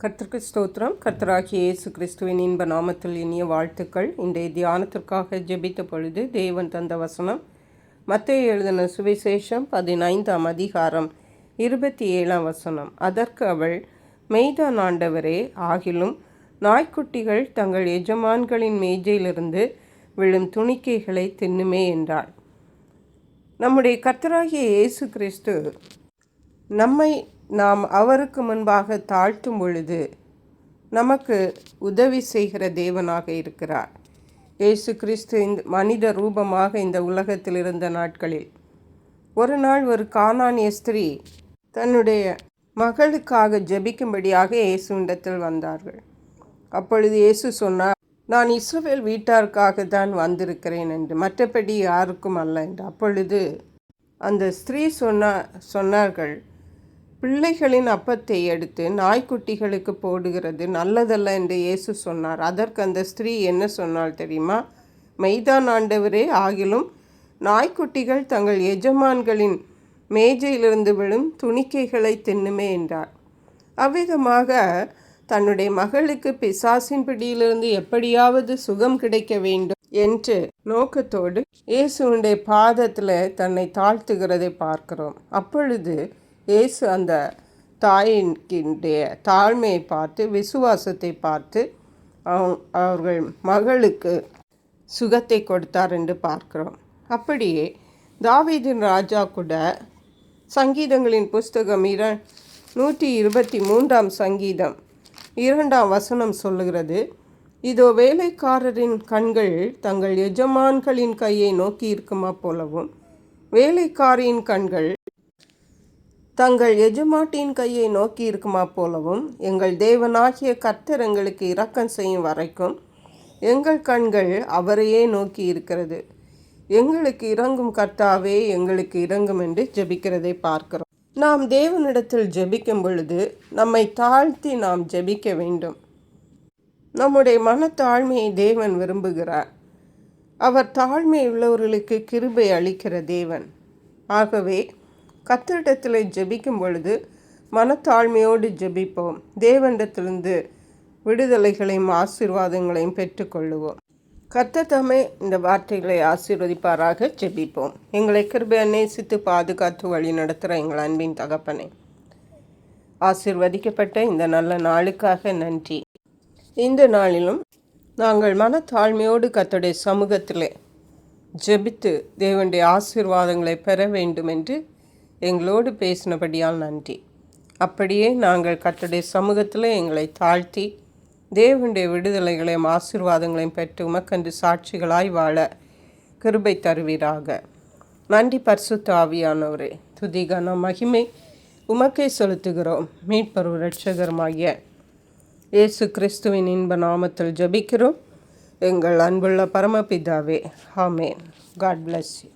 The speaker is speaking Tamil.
கர்த்தருக்கு ஸ்தோத்திரம். கர்த்தராகிய இயேசு கிறிஸ்துவின் இன்ப நாமத்தில் இனிய வாழ்த்துக்கள். இன்றைய தியானத்திற்காக ஜெபித்த பொழுது தேவன் தந்த வசனம் மத்திய எழுதின சுவிசேஷம் பதினைந்தாம் அதிகாரம் இருபத்தி ஏழாம் வசனம். அதற்கு அவள் மெய்தான் ஆண்டவரே ஆகிலும் நாய்க்குட்டிகள் தங்கள் எஜமான்களின் மேஜையிலிருந்து விழும் துணிக்கைகளை தின்னுமே என்றாள். நம்முடைய கர்த்தராகிய இயேசு கிறிஸ்து நம்மை நாம் அவருக்கு முன்பாக தாழ்த்தும் பொழுது நமக்கு உதவி செய்கிற தேவனாக இருக்கிறார். இயேசு கிறிஸ்து இந்த மனித ரூபமாக இந்த உலகத்தில் இருந்த நாட்களில் ஒரு நாள் ஒரு கானானிய ஸ்திரீ தன்னுடைய மகளுக்காக ஜெபிக்கும்படியாக இயேசுவிடத்தில் வந்தார்கள். அப்பொழுது இயேசு சொன்னார் நான் இஸ்ரவேல் வீட்டாருக்காக தான் வந்திருக்கிறேன் என்று. மற்றபடி யாருக்கும் அல்ல என்று. அப்பொழுது அந்த ஸ்திரீ சொன்ன சொன்னார்கள் பிள்ளைகளின் அப்பத்தை எடுத்து நாய்க்குட்டிகளுக்கு போடுகிறது நல்லதல்ல என்று இயேசு சொன்னார். அதற்கு அந்த ஸ்திரீ என்ன சொன்னால் தெரியுமா? மெய்தான் ஆண்டவரே ஆகிலும் நாய்க்குட்டிகள் தங்கள் எஜமான்களின் மேஜையிலிருந்து விழும் துணிக்கைகளை தின்னுமே என்றார். அவ்விதமாக தன்னுடைய மகளுக்கு பிசாசின் பிடியிலிருந்து எப்படியாவது சுகம் கிடைக்க வேண்டும் என்று நோக்கத்தோடு இயேசுடைய பாதத்தில் தன்னை தாழ்த்துகிறதை பார்க்கிறோம். அப்பொழுது இயேசு அந்த தாயின்கின்ற தாழ்மையை பார்த்து விசுவாசத்தை பார்த்து அவர்கள் மகளுக்கு சுகத்தை கொடுத்தார் என்று பார்க்கிறோம். அப்படியே தாவீதின் ராஜா கூட சங்கீதங்களின் புஸ்தகம் இர நூற்றி இருபத்தி மூன்றாம் சங்கீதம் இரண்டாம் வசனம் சொல்லுகிறது இதோ வேலைக்காரரின் கண்கள் தங்கள் எஜமான்களின் கையை நோக்கி இருக்குமா போலவும் வேலைக்காரியின் கண்கள் தங்கள் எஜமாட்டின் கையை நோக்கி இருக்குமா போலவும் எங்கள் தேவனாகிய கர்த்தர் எங்களுக்கு இரக்கம் செய்யும் வரைக்கும் எங்கள் கண்கள் அவரையே நோக்கி இருக்கிறது. எங்களுக்கு இறங்கும் கர்த்தாவே எங்களுக்கு இறங்கும் என்று ஜெபிக்கிறதை பார்க்கிறோம். நாம் தேவனிடத்தில் ஜெபிக்கும் பொழுது நம்மை தாழ்த்தி நாம் ஜெபிக்க வேண்டும். நம்முடைய மனத்தாழ்மையை தேவன் விரும்புகிறார். அவர் தாழ்மை உள்ளவர்களுக்கு கிருபை அளிக்கிற தேவன். ஆகவே கத்தரிடத்தில் ஜெபிக்கும் பொழுது மனத்தாழ்மையோடு ஜெபிப்போம். தேவனிடத்திலிருந்து விடுதலைகளையும் ஆசீர்வாதங்களையும் பெற்றுக்கொள்ளுவோம். கத்தத்தமே இந்த வார்த்தைகளை ஆசீர்வதிப்பாராக ஜெபிப்போம். எங்களை கிருபையை நேசித்து பாதுகாத்து வழி நடத்துகிற எங்கள் அன்பின் தகப்பனை ஆசிர்வதிக்கப்பட்ட இந்த நல்ல நாளுக்காக நன்றி. இந்த நாளிலும் நாங்கள் மனத்தாழ்மையோடு கத்தோடைய சமூகத்தில் ஜெபித்து தேவனுடைய ஆசீர்வாதங்களை பெற வேண்டும் என்று எங்களோடு பேசினபடியால் நன்றி. அப்படியே நாங்கள் கத்தடைய சமூகத்தில் எங்களை தாழ்த்தி தேவனுடைய விடுதலைகளையும் ஆசீர்வாதங்களையும் பெற்று உமக்கன்று சாட்சிகளாய் வாழ கிருபை தருவீராக. நன்றி பரிசுத்த ஆவியானவரே துதிகன மகிமை உமக்கே செலுத்துகிறோம். மீட்பரு ரட்சகரமாகிய இயேசு கிறிஸ்துவின் இன்ப நாமத்தில் ஜபிக்கிறோம். எங்கள் அன்புள்ள பரமபிதாவே ஹாமேன் காட் பிளஸ் யூ